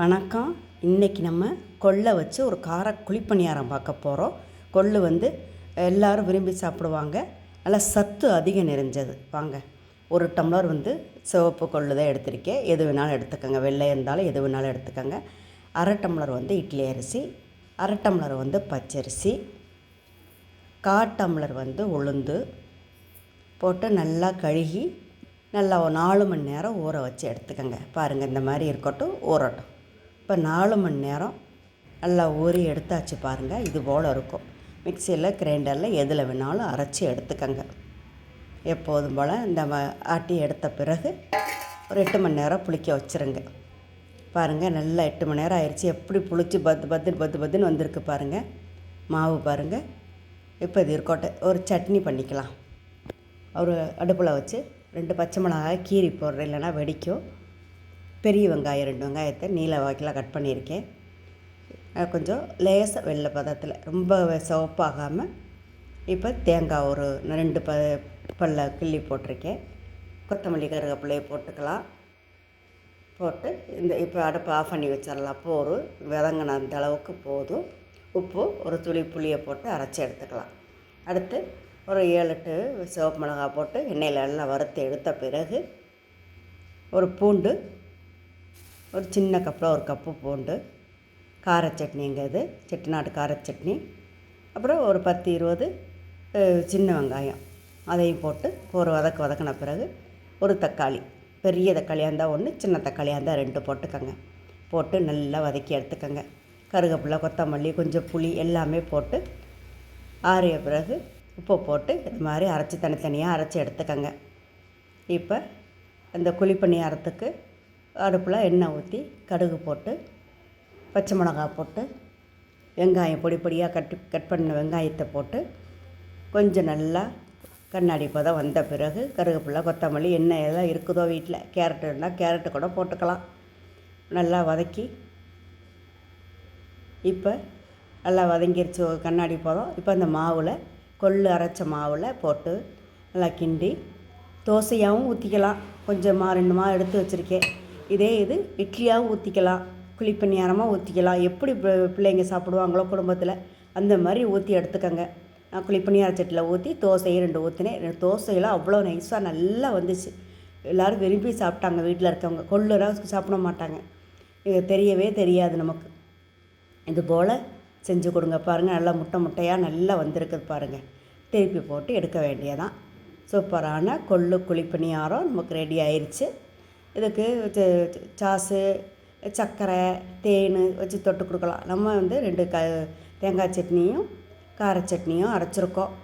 வணக்கம். இன்றைக்கி நம்ம கொள்ளை வச்சு ஒரு கார குழிப்பணியாரம் பார்க்க போகிறோம் கொள்ளு வந்து எல்லோரும் விரும்பி சாப்பிடுவாங்க. நல்லா சத்து அதிகம் நிறைஞ்சது. வாங்க. ஒரு டம்ளர் வந்து சிவப்பு கொள்ளு தான் எடுத்திருக்கேன். எது வேணாலும் எடுத்துக்கோங்க. வெள்ளை இருந்தாலும் எது வேணாலும் எடுத்துக்கோங்க. அரை டம்ளர் வந்து இட்லி அரிசி அரை டம்ளர் வந்து பச்சரிசி கா டம்ளர் வந்து உளுந்து போட்டு நல்லா கழுகி நல்லா ஒரு நாலு மணி நேரம் ஊற வச்சு எடுத்துக்கோங்க. பாருங்கள் இந்த மாதிரி இருக்கட்டும் ஊறட்டும். இப்போ நாலு மணி நேரம் நல்லா ஊறி எடுத்தாச்சு பாருங்கள் இது போல் இருக்கும். மிக்சியில் கிரைண்டரில் எதில் வேணாலும் அரைச்சி எடுத்துக்கோங்க. எப்போதும் போல் இந்த ஆட்டி எடுத்த பிறகு ஒரு எட்டு மணி நேரம் புளிக்க வச்சுருங்க. பாருங்கள் நல்லா எட்டு மணி நேரம் ஆயிடுச்சு எப்படி புளிச்சு பத்து பத்து பத்து பத்துன்னு வந்திருக்கு பாருங்கள் மாவு பாருங்கள் இப்போ இது இருக்கோட்டை ஒரு சட்னி பண்ணிக்கலாம். ஒரு அடுப்பில் வச்சு ரெண்டு பச்சை மிளகாய் கீரி போடுறேன். இல்லைன்னா வெடிக்கும். பெரிய வெங்காயம் ரெண்டு வெங்காயத்தை நீல வாக்கில் கட் பண்ணியிருக்கேன். கொஞ்சம் லேசாக வெள்ளை பதத்தில் ரொம்ப சிவப்பாகாமல் இப்போ தேங்காய் ஒரு ரெண்டு ப பல்ல கிள்ளி போட்டிருக்கேன். கொத்தமல்லி கருவேப்பிலையை போட்டுக்கலாம். போட்டு இந்த இப்போ அடுப்பு ஆஃப் பண்ணி வச்சிடலாம். போர் விதங்கின அந்த அளவுக்கு போதும். உப்பு ஒரு துளி புளியை போட்டு அரைச்சி எடுத்துக்கலாம். அடுத்து ஒரு ஏழு எட்டு சிவப்பு மிளகாய் போட்டு எண்ணெயில் எல்லாம் வறுத்து எடுத்த பிறகு ஒரு பூண்டு ஒரு சின்ன கப்பில் ஒரு கப்பு பூண்டு கார சட்னிங்கிறது செட்டிநாட்டு கார சட்னி அப்புறம் ஒரு பத்து இருபது சின்ன வெங்காயம். அதையும் போட்டு ஒரு வதக்கு வதக்கின பிறகு ஒரு தக்காளி பெரிய தக்காளியாக இருந்தால் ஒன்று சின்ன தக்காளியாக இருந்தால் ரெண்டு போட்டுக்கோங்க. போட்டு நல்லா வதக்கி எடுத்துக்கோங்க. கருவேப்பிலை கொத்தமல்லி கொஞ்சம் புளி எல்லாமே போட்டு ஆறிய பிறகு உப்பு போட்டு இது மாதிரி அரைச்சி தனித்தனியாக அரைச்சி எடுத்துக்கோங்க. இப்போ அந்த குழிப்பணியாரத்துக்கு அடுப்பில் எண்ணெய் ஊற்றி கடுகு போட்டு பச்சை மிளகாய் போட்டு வெங்காயம் பொடி பொடியாக கட் கட் பண்ண வெங்காயத்தை போட்டு கொஞ்சம் நல்லா கண்ணாடி பதம் வந்த பிறகு கருவேப்பிலை கொத்தமல்லி என்ன எல்லாம் இருக்குதோ வீட்டில் கேரட் இருந்தால் கேரட்டு கூட போட்டுக்கலாம். நல்லா வதக்கி இப்போ நல்லா வதங்கிருச்சு கண்ணாடி பதம். இப்போ அந்த மாவில் கொள்ளு அரைச்ச மாவில் போட்டு நல்லா கிண்டி தோசையாகவும் ஊற்றிக்கலாம். கொஞ்சமாக ரெண்டு மா எடுத்து வச்சுருக்கேன். இதே இது இட்லியாகவும் ஊற்றிக்கலாம் குழிப்பணியாரமாக ஊற்றிக்கலாம் எப்படி பிள்ளைங்க சாப்பிடுவாங்களோ குடும்பத்தில் அந்த மாதிரி ஊற்றி எடுத்துக்கோங்க. நான் குழிப்பணியார சட்டியில் ஊற்றி தோசையை ரெண்டு ஊற்றினேன் ரெண்டு தோசையெல்லாம் அவ்வளோ நைஸாக நல்லா வந்துச்சு. எல்லோரும் விரும்பி சாப்பிட்டாங்க வீட்டில் இருக்கவங்க. கொள்ளுலாம் சாப்பிட மாட்டாங்க. இது தெரியவே தெரியாது நமக்கு. இது போல் செஞ்சு கொடுங்க பாருங்கள் நல்லா முட்டை முட்டையாக நல்லா வந்திருக்குது பாருங்கள் திருப்பி போட்டு எடுக்க வேண்டியதான் சூப்பரான கொள்ளு குழிப்பணியாரம் நமக்கு ரெடி ஆயிடுச்சு இதுக்கு சாஸு சர்க்கரை தேன் வச்சு தொட்டு கொடுக்கலாம். நம்ம வந்து ரெண்டு க தேங்காய் சட்னியும் கார சட்னியும் அரைச்சிருக்கோம்.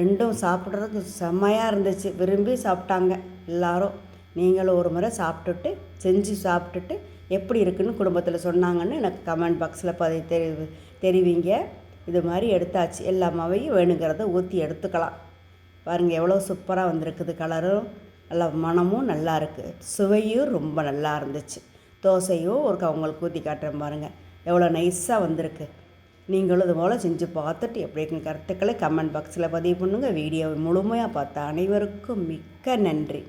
ரெண்டும் சாப்பிட்றதுக்கு செம்மையாக இருந்துச்சு. விரும்பி சாப்பிட்டாங்க எல்லாரும். நீங்களும் ஒரு முறை சாப்பிட்டுட்டு செஞ்சு சாப்பிட்டுட்டு எப்படி இருக்குன்னு குடும்பத்தில் சொன்னாங்கன்னு எனக்கு கமெண்ட் பாக்ஸில் பதி தெரி தெரிவிங்க. இது மாதிரி எடுத்தாச்சு. எல்லா மாவையும் வேணுங்கிறத ஊற்றி எடுத்துக்கலாம். பாருங்கள் எவ்வளோ சூப்பராக வந்திருக்குது கலரும் நல்லா மனமும் நல்லா இருக்குது சுவையும் ரொம்ப நல்லா இருந்துச்சு. தோசையும் ஒரு க- உங்களுக்கு ஊற்றி காட்டுறேன் பாருங்கள் எவ்வளோ நைஸாக வந்திருக்கு. நீங்களும் இது போல் செஞ்சு பார்த்துட்டு எப்படி இருக்குன்னு கருத்துக்களை கமெண்ட் பாக்ஸில் பதிவு பண்ணுங்கள் வீடியோவை முழுமையாக பார்த்த அனைவருக்கும் மிக்க நன்றி.